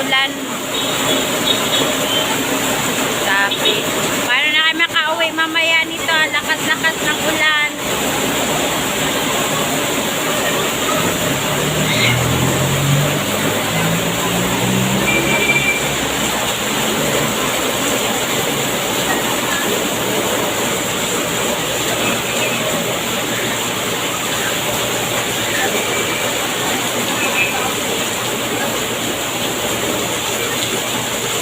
ulan. Sabi. Paano na kami makauwi mamaya nito? Lakas-lakas ng ulan.